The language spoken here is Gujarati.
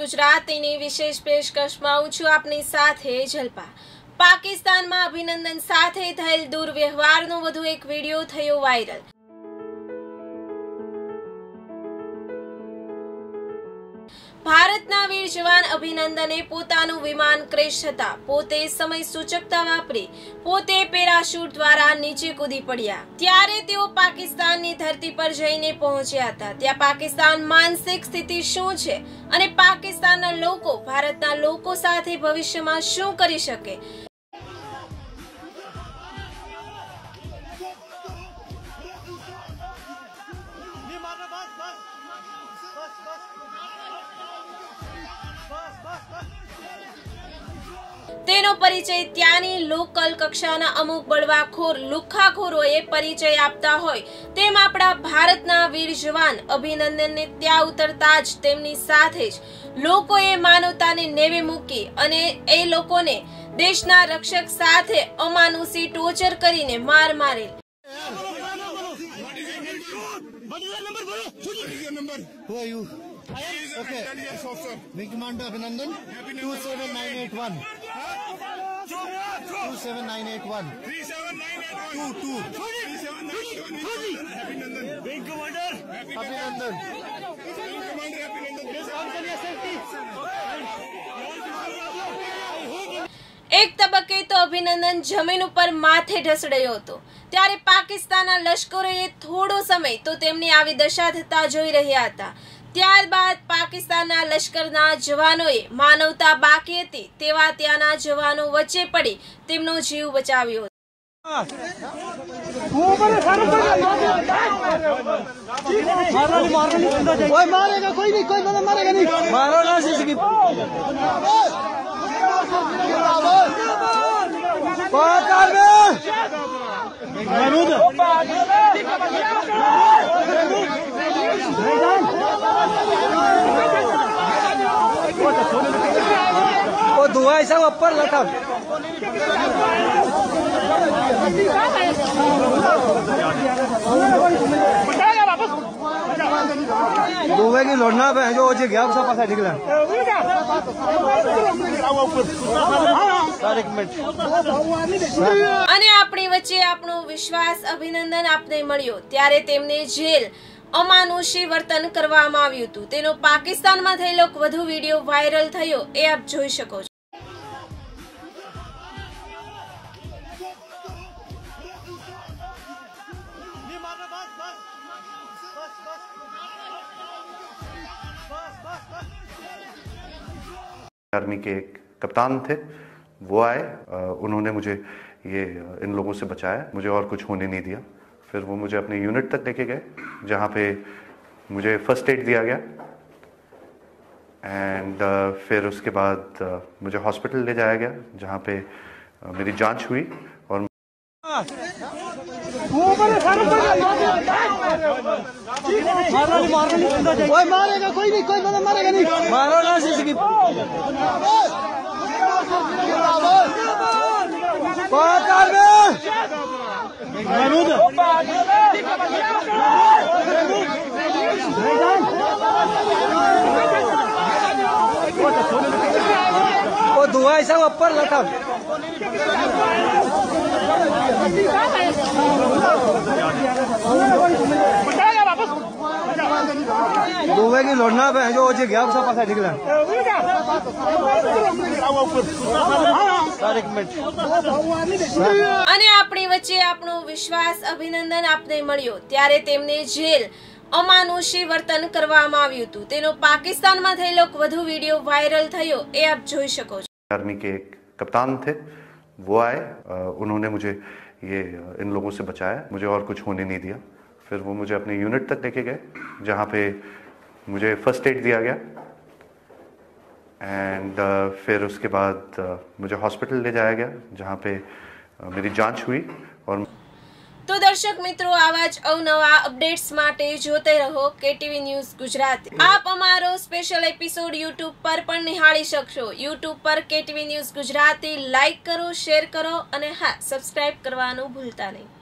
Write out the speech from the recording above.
ગુજરાતીની વિશેષ પેશકશમાં હું છું આપની સાથે જલપા. પાકિસ્તાનમાં અભિનંદન સાથે થયેલ દુર્વ્યવહારનો વધુ એક વીડિયો થયો વાયરલ. ભારતના વીર જવાન અભિનંદને પોતાનું વિમાન ક્રેશ થતા પોતે સમય સૂચકતા વાપરી પોતે પેરાશૂટ દ્વારા નીચે કૂદી પડ્યા. ત્યારે તેઓ પાકિસ્તાનની ધરતી પર જઈને પહોંચ્યા હતા. ત્યાં પાકિસ્તાન માનસિક સ્થિતિ શું છે અને પાકિસ્તાનના લોકો ભારતના લોકો સાથે ભવિષ્યમાં શું કરી શકે? બસ બસ તેનો પરિચય ત્યાંની લોકલ કક્ષાના અમુક બળવાખોર, લુખ્ખાખોરોએ પરિચય આપતા હોય. તેમ આપણા ભારતના વીર જવાન અભિનંદનને ત્યાં ઉતરતા જ તેમની સાથે જ લોકોએ માનવતાને નેવે મૂકી અને એ લોકોને દેશના રક્ષક સાથે અમાનુષી ટોર્ચર કરીને માર મારેલ. Abhinandan. Who are you? I am. He is okay. mental, yes, officer. Big Commander Abhinandan. Two seven nine eight one. Two seven nine eight one. Three seven nine eight one. Two 2. Abhinandan. Big Commander. Abhinandan. Big Commander Abhinandan. Please come to your safety. I એક તબક્કે તો અભિનંદન જમીન ઉપર માથે ઢસડાયો હતો. ત્યારે પાકિસ્તાનના લશ્કરોએ થોડો સમય તો તેમની આવી દશા થતા જોઈ રહ્યા હતા. ત્યારબાદ પાકિસ્તાનના લશ્કરના જવાનોએ માનવતા બાકી હતી તેવા ત્યાંના જવાનો વચ્ચે પડી તેમનો જીવ બચાવ્યો હતો. મારેગા કોઈ નહીં કોઈ મને મારેગા નહીં. મારો ના वो धुआं ऐसा ऊपर लटा धुएं હવે કે લોડના પે જો જે ગયા ઉસા પાસે નીકળ્યા અને આપણી વચ્ચે આપણો વિશ્વાસ અભિનંદન આપને મળ્યો. ત્યારે તેમને જેલ અમાનુષી વર્તન કરવામાં આવ્યું હતું. તેનો પાકિસ્તાનમાં થયેલો વધુ વીડિયો વાયરલ થયો, એ આપ જોઈ શકો છો. आर्मी के एक कप्तान थे। वो आए उन्होंने मुझे ये इन लोगों से बचाया। मुझे और कुछ होने नहीं दिया। फिर वो मुझे अपने यूनिट तक लेके गए जहाँ पे मुझे फ़र्स्ट एड दिया गया। एंड फिर उसके बाद अ, मुझे हॉस्पिटल ले जाया गया जहाँ पे अ, मेरी जाँच हुई और कोई मारेगा कोई नहीं कोई बंदा मारेगा नहीं मारो ना सीसी वो धुआं ऐसा ऊपर लटा धुएं की लड़ना पे जो जे गया सब पासा निकला सर एक मिनट અને આપણી વચ્ચે આપણો વિશ્વાસ અભિનંદન આપને મળ્યો ત્યારે તેમને જેલ અમાનુષી વર્તન કરવામાં આવ્યું હતું તેનો પાકિસ્તાનમાં થયેલો વધુ વિડીયો વાયરલ થયો એ આપ જોઈ શકો છો आर्मी के एक कप्तान थे वो आए अ, उन्होंने मुझे ये अ, इन लोगों से बचाया मुझे और कुछ होने नहीं दिया फिर वो मुझे अपने यूनिट तक लेके गए जहाँ पे मुझे फर्स्ट एड दिया गया एंड फिर उसके बाद अ, मुझे हॉस्पिटल ले जाया गया जहाँ पे अ, मेरी जांच हुई और તો દર્શક મિત્રો આવા જ અવનવા અપડેટ્સ માટે જોતે રહો કેટીવી ન્યૂઝ ગુજરાતી આપ અમારો સ્પેશિયલ એપિસોડ યુટ્યુબ પર પણ નિહાળી શકશો યુટ્યુબ પર કેટીવી ન્યૂઝ ગુજરાતી લાઈક કરો શેર કરો અને હા સબસ્ક્રાઇબ કરવાનું ભૂલતા નહીં